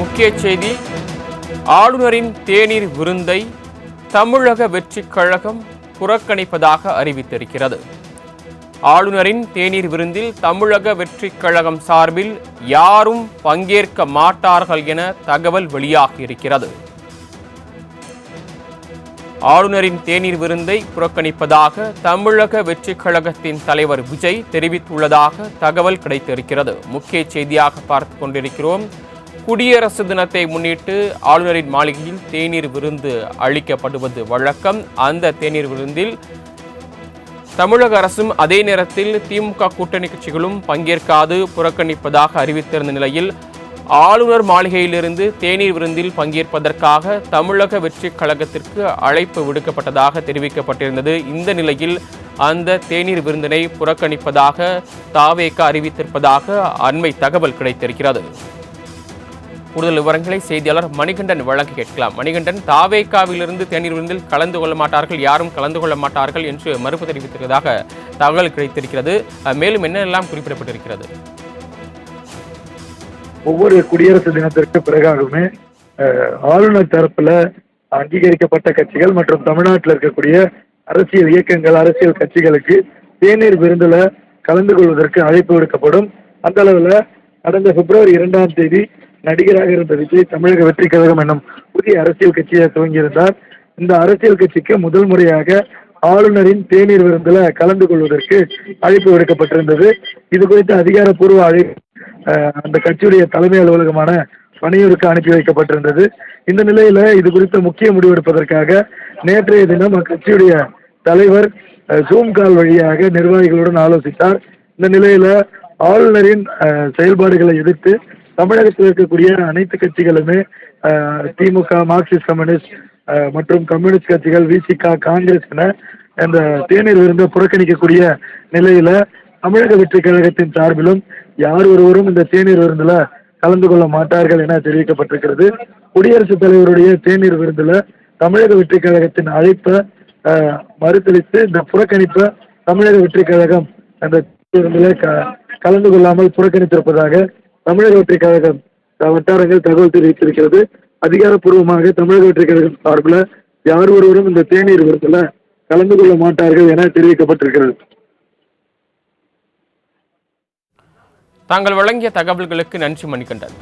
முக்கிய செய்தி ஆளுநரின் தேநீர் விருந்தை தமிழக வெற்றிக் கழகம் புறக்கணிப்பதாக அறிவித்திருக்கிறது. ஆளுநரின் தேநீர் விருந்தில் தமிழக வெற்றிக் கழகம் சார்பில் யாரும் பங்கேற்க மாட்டார்கள் என தகவல் வெளியாகியிருக்கிறது. ஆளுநரின் தேநீர் விருந்தை புறக்கணிப்பதாக தமிழக வெற்றிக் கழகத்தின் தலைவர் விஜய் தெரிவித்துள்ளதாக தகவல் கிடைத்திருக்கிறது. முக்கிய செய்தியாக பார்த்து கொண்டிருக்கிறோம் குடியரசு தினத்தை முன்னிட்டு ஆளுநரின் மாளிகையில் தேநீர் விருந்து அளிக்கப்படுவது வழக்கம். அந்த தேநீர் விருந்தில் தமிழக அரசும் அதே நேரத்தில் திமுக கூட்டணி கட்சிகளும் பங்கேற்காது புறக்கணிப்பதாக அறிவித்திருந்த நிலையில் ஆளுநர் மாளிகையிலிருந்து தேநீர் விருந்தில் பங்கேற்பதற்காக தமிழக வெற்றி கழகத்திற்கு அழைப்பு விடுக்கப்பட்டதாக தெரிவிக்கப்பட்டிருந்தது. இந்த நிலையில் அந்த தேநீர் விருந்தினை புறக்கணிப்பதாக தாவேக அறிவித்திருப்பதாக அண்மை தகவல் கிடைத்திருக்கிறது. கூடுதல் விவரங்களை செய்தியாளர் மணிகண்டன் வழக்கு கேட்கலாம். மணிகண்டன் தாவேக்காவிலிருந்து தேநீர் விருந்தில் கலந்து கொள்ள மாட்டார்கள் யாரும் கலந்து கொள்ள மாட்டார்கள் என்று மறுப்பு தெரிவித்திருப்பதாக தகவல் கிடைத்திருக்கிறது. மேலும் என்னெல்லாம் குறிப்பிடப்பட்டிருக்கிறது? ஒவ்வொரு குடியரசு தினத்திற்கு பிறகாகவுமே ஆளுநர் தரப்புல அங்கீகரிக்கப்பட்ட கட்சிகள் மற்றும் தமிழ்நாட்டில் இருக்கக்கூடிய அரசியல் இயக்கங்கள் அரசியல் கட்சிகளுக்கு தேநீர் விருந்துல கலந்து கொள்வதற்கு அழைப்பு விடுக்கப்படும். அந்த அளவுல கடந்த பிப்ரவரி இரண்டாம் தேதி நடிகராக இருந்த விஜய் தமிழக வெற்றி கழகம் என்னும் புதிய அரசியல் கட்சியை துவங்கியிருந்தார். இந்த அரசியல் கட்சிக்கு முதல் முறையாக ஆளுநரின் தேநீர் விருந்துல கலந்து கொள்வதற்கு அழைப்பு விடுக்கப்பட்டிருந்தது. இது குறித்த அதிகாரப்பூர்வ அழைப்பு அந்த கட்சியுடைய தலைமை அலுவலகமான பணியூருக்கு அனுப்பி வைக்கப்பட்டிருந்தது. இந்த நிலையில இது குறித்த முக்கிய முடிவெடுப்பதற்காக நேற்றைய தினம் அக்கட்சியுடைய தலைவர் ஜூம் கால் வழியாக நிர்வாகிகளுடன் ஆலோசித்தார். இந்த நிலையில ஆளுநரின் செயல்பாடுகளை எதிர்த்து தமிழகத்தில் இருக்கக்கூடிய அனைத்து கட்சிகளுமே திமுக மார்க்சிஸ்ட் கம்யூனிஸ்ட் மற்றும் கம்யூனிஸ்ட் கட்சிகள் விசிகா காங்கிரஸ் என இந்த தேநீர் விருந்தை புறக்கணிக்கக்கூடிய நிலையில தமிழக வெற்றி கழகத்தின் சார்பிலும் யார் ஒருவரும் இந்த தேநீர் விருந்துல கலந்து கொள்ள மாட்டார்கள் என தெரிவிக்கப்பட்டிருக்கிறது. குடியரசுத் தலைவருடைய தேநீர் விருந்துல தமிழக வெற்றி கழகத்தின் அழைப்பை மறுத்தளித்து இந்த புறக்கணிப்பை தமிழக வெற்றி கழகம் அந்த விருந்தில் க கலந்து கொள்ளாமல் புறக்கணித்திருப்பதாக தமிழக வெற்றி கழகம் வட்டாரங்கள் தகவல் தெரிவித்திருக்கிறது. அதிகாரப்பூர்வமாக தமிழக வெற்றி கழகம் சார்பில் யார் ஒருவரும் இந்த தேநீர் விருந்தில் கலந்து கொள்ள மாட்டார்கள் என தெரிவிக்கப்பட்டிருக்கிறது. தாங்கள் வழங்கிய தகவல்களுக்கு நன்றி மணிகண்டன்.